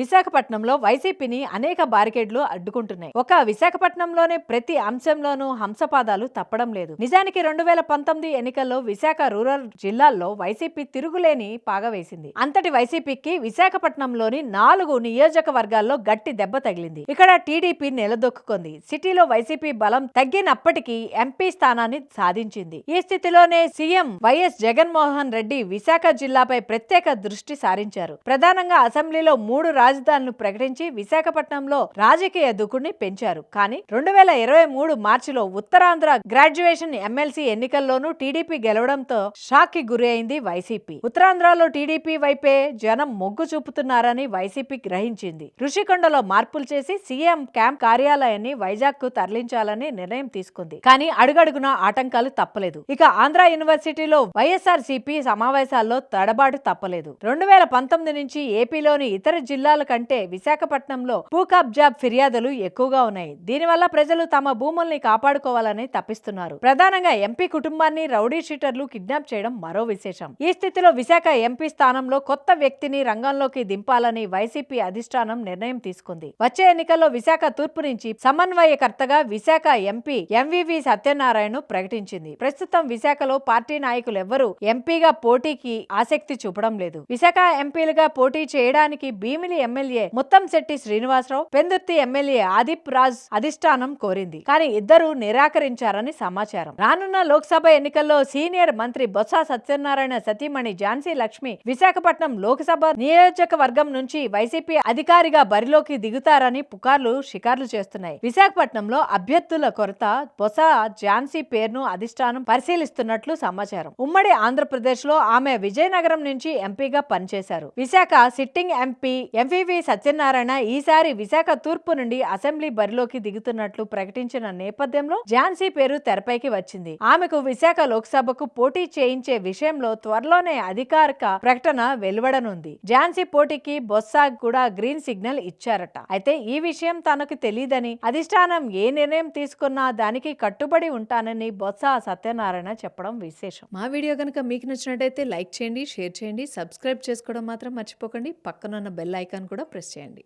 విశాఖపట్నంలో వైసీపీని అనేక బారికేడ్లు అడ్డుకుంటున్నాయి. ఒక విశాఖపట్నంలోనే ప్రతి అంశంలోనూ హంసపాదాలు తప్పడం లేదు. నిజానికి రెండు వేల పంతొమ్మిది ఎన్నికల్లో విశాఖ రూరల్ జిల్లాల్లో వైసీపీ తిరుగులేని పాగా వేసింది. అంతటి వైసీపీకి విశాఖపట్నంలోని నాలుగు నియోజకవర్గాల్లో గట్టి దెబ్బ తగిలింది. ఇక్కడ టీడీపీ నిలదొక్కుంది సిటీలో వైసీపీ బలం తగ్గినప్పటికీ ఎంపీ స్థానాన్ని సాధించింది. ఈ స్థితిలోనే సీఎం వైఎస్ జగన్మోహన్ రెడ్డి విశాఖ జిల్లాపై ప్రత్యేక దృష్టి సారించారు. ప్రధానంగా అసెంబ్లీలో మూడు రాజధానిని ప్రకటించి విశాఖపట్నంలో రాజకీయ దుకుడిని పెంచారు. కానీ రెండు వేల ఇరవై మూడు మార్చిలో ఉత్తరాంధ్ర గ్రాడ్యుయేషన్ ఎమ్మెల్సీ ఎన్నికల్లోనూ టీడీపీ గెలవడంతో షాక్కి గురి అయింది వైసీపీ. ఉత్తరాంధ్రలో టీడీపీ వైపే జనం మొగ్గు చూపుతున్నారని వైసీపీ గ్రహించింది. ఋషికొండలో మార్పులు చేసి సీఎం క్యాంప్ కార్యాలయాన్ని వైజాగ్కు తరలించాలని నిర్ణయం తీసుకుంది. కానీ అడుగడుగున ఆటంకాలు తప్పలేదు. ఇక ఆంధ్ర యూనివర్సిటీలో వైఎస్ఆర్ సిపి సమావేశాల్లో తడబాటు తప్పలేదు. రెండు వేల పంతొమ్మిది నుంచి ఏపీలోని ఇతర జిల్లా జిల్లాల కంటే విశాఖపట్నంలో భూ కబ్జా ఫిర్యాదులు ఎక్కువగా ఉన్నాయి. దీనివల్ల ప్రజలు తమ భూముల్ని కాపాడుకోవాలని తప్పిస్తున్నారు ప్రధానంగా ఎంపీ కుటుంబాన్ని రౌడీ షీటర్లు కిడ్నాప్ చేయడం మరో విశేషం. ఈ స్థితిలో విశాఖ ఎంపీ స్థానంలో కొత్త వ్యక్తిని రంగంలోకి దింపాలని వైసీపీ అధిష్టానం నిర్ణయం తీసుకుంది. వచ్చే ఎన్నికల్లో విశాఖ తూర్పు నుంచి సమన్వయకర్తగా విశాఖ ఎంపీ ఎంవివి సత్యనారాయణ ప్రకటించింది. ప్రస్తుతం విశాఖలో పార్టీ నాయకులు ఎవ్వరూ ఎంపీగా పోటీకి ఆసక్తి చూపడం లేదు. విశాఖ ఎంపీలుగా పోటీ చేయడానికి భీమిలి ఎమ్మెల్యే ముత్తంశెట్టి శ్రీనివాసరావు పెందుర్తి ఎమ్మెల్యే ఆదిప్ రాజ్ అధిష్టానం కోరింది. కానీ ఇద్దరు నిరాకరించారని సమాచారం. రానున్న లోక్సభ ఎన్నికల్లో సీనియర్ మంత్రి బొత్స సత్యనారాయణ సతీమణి ఝాన్సీ లక్ష్మి విశాఖపట్నం లోక్సభ నియోజకవర్గం నుంచి వైసీపీ అధికారిగా బరిలోకి దిగుతారని పుకార్లు షికార్లు చేస్తున్నాయి. విశాఖపట్నంలో అభ్యర్థుల కొరత బొత్స ఝాన్సీ పేరును అధిష్టానం పరిశీలిస్తున్నట్లు సమాచారం. ఉమ్మడి ఆంధ్రప్రదేశ్లో ఆమె విజయనగరం నుంచి ఎంపీగా పనిచేశారు. Visakha sitting MP MVV Satyanarayana ఈసారి విశాఖ తూర్పు నుండి అసెంబ్లీ బరిలోకి దిగుతున్నట్లు ప్రకటించిన నేపథ్యంలో ఝాన్సీ పేరు తెరపైకి వచ్చింది. ఆమెకు విశాఖ లోక్సభకు పోటీ చేయించే విషయంలో త్వరలోనే అధికారిక ప్రకటన వెలువడనుంది. ఝాన్సీ పోటీకి బొత్స కూడా గ్రీన్ సిగ్నల్ ఇచ్చారట. అయితే ఈ విషయం తనకు తెలియదని అధిష్టానం ఏ నిర్ణయం తీసుకున్నా దానికి కట్టుబడి ఉంటానని బొత్స సత్యనారాయణ చెప్పడం విశేషం. మా వీడియో కనుక మీకు నచ్చినట్టయితే లైక్ చేయండి షేర్ చేయండి సబ్స్క్రైబ్ చేసుకోవడం మాత్రం మర్చిపోకండి. పక్కనున్న బెల్ ఐకాన్ కూడా ప్రెస్ చేయండి.